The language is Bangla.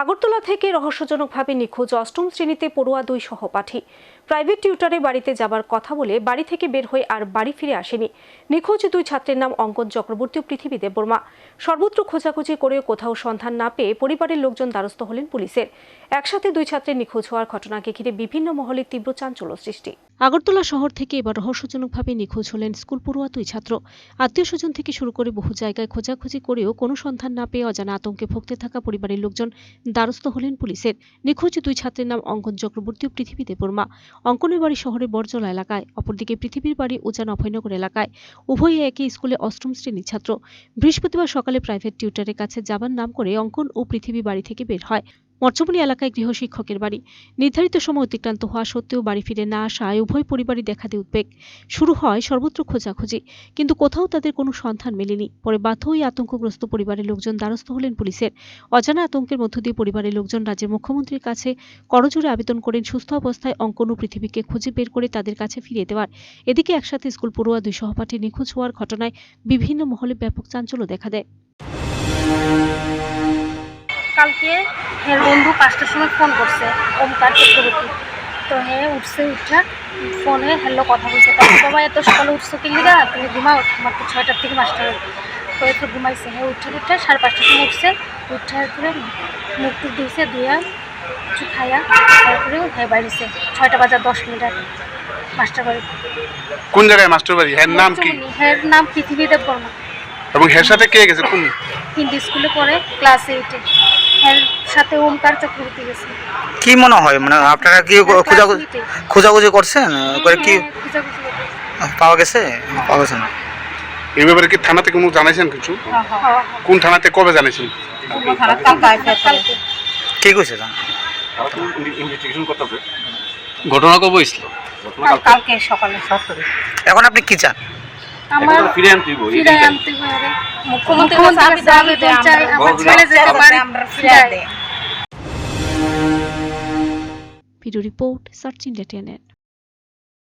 আগরতলা থেকে রহস্যজনকভাবে নিখোঁজ অষ্টম শ্রেণীতে পড়ুয়া দুই সহপাঠী। প্রাইভেট টিউটারে বাড়িতে যাবার কথা বলে বাড়ি থেকে বের হয়ে আর বাড়ি ফিরে আসেনি। নিখোঁজ দুই ছাত্রের নাম অঙ্কন চক্রবর্তী ও পৃথিবী দেববর্মা। সর্বত্র খোঁজাখুঁজি করেও কোথাও সন্ধান না পেয়ে পরিবারের লোকজন দ্বারস্থ হলেন পুলিশের। একসাথে দুই ছাত্রের নিখোঁজ হওয়ার ঘটনাকে ঘিরে বিভিন্ন মহলে তীব্র চাঞ্চল্য সৃষ্টি। আগরতলা শহর থেকে এবার রহস্যজনকভাবে নিখোঁজ হলেন স্কুল পড়ুয়া দুই ছাত্র। আত্মীয় স্বজন থেকে শুরু করে বহু জায়গায় খোঁজাখুঁজি করেও কোনো সন্ধান না পেয়ে অজানা আতঙ্কে ভুগতে থাকা পরিবারের লোকজন দ্বারস্থ হলেন পুলিশের। নিখোঁজ দুই ছাত্রের নাম অঙ্কন চক্রবর্তী ও পৃথিবী দেববর্মা। অঙ্কনের বাড়ি শহরের বরজলা এলাকায়, অপরদিকে পৃথিবীর বাড়ি উজান অভয়নগর এলাকায়। উভয়ই একই স্কুলে অষ্টম শ্রেণির ছাত্র। বৃহস্পতিবার সকালে প্রাইভেট টিউটারের কাছে যাবার নাম করে অঙ্কন ও পৃথিবী বাড়ি থেকে বের হয়। মর্চমণি এলাকায় গৃহশিক্ষকের বাড়ি। নির্ধারিত সময় অতিক্রান্ত হওয়া সত্ত্বেও বাড়ি ফিরে না আসায় উভয় পরিবারই দেখা দিয়ে উদ্বেগ। শুরু হয় সর্বত্র খোঁজাখুঁজি, কিন্তু কোথাও তাদের কোনো সন্ধান মেলেনি। পরে বাধ্য হয়ে আতঙ্কগ্রস্ত পরিবারের লোকজন দ্বারস্থ হলেন পুলিশের। অজানা আতঙ্কের মধ্য দিয়ে পরিবারের লোকজন রাজ্যের মুখ্যমন্ত্রীর কাছে করজোরে আবেদন করেন সুস্থ অবস্থায় অঙ্কন পৃথিবীকে খুঁজে বের করে তাদের কাছে ফিরিয়ে দেওয়ার। এদিকে একসাথে স্কুল পড়ুয়া দুই সহপাঠী নিখোঁজ হওয়ার ঘটনায় বিভিন্ন মহলে ব্যাপক চাঞ্চল্য দেখা দেয়। কালকে এর বন্ধু পাঁচটার সময় ফোন করছে। ওমকার চক্রবর্তী তো হে উঠছে উঠা ফোনে হ্যালো কথা বলছে। তারপর বাবা এত সকালে উঠছো কি লিগা তুমি ঘুমাও তোমার তো ছয়টার থেকে মাস্টার তো একটু ঘুমাইছে। হ্যাঁ উঠে উঠে সাড়ে পাঁচটার সময় উঠছে। উঠার করে মুখ টুক দিয়েছে ধুয়া কিছু খাইয়া তারপরে হ্যাঁ বাইরেছে ছয়টা বাজার দশ মিনিট আগে মাস্টার বাড়ি। কোন জায়গায় মাস্টার বাড়ি? হ্যার নাম কি? হ্যার নাম পৃথিবী দেব বর্মা। এবং হের সাথে কে গেছে? কোন? হিন্দি স্কুলে পড়ে ক্লাস এইটে এর সাথে ওমকার চক্রবর্তী গেছে। কি মনে হয়? মানে আপনারা কি ক্লাস খোঁজাখুঁজি। খোঁজাখুঁজি করছেন? করে কি হ্যাঁ। পাওয়া গেছে? পাওয়া গেছে না। এই ব্যাপারে কি থানাতে কোনো জানাইছেন কিছু? হ্যাঁ, কোন থানাতে কবে জানাইছেন। কি কইছে ঘটনা কবে হয়েছিল কালকে। সকালে। এখন আপনি কি চান? আমার ফিরে আনতে ফিরে আনতে হবে আমার ছেলে যেতে পারে video report search India TNN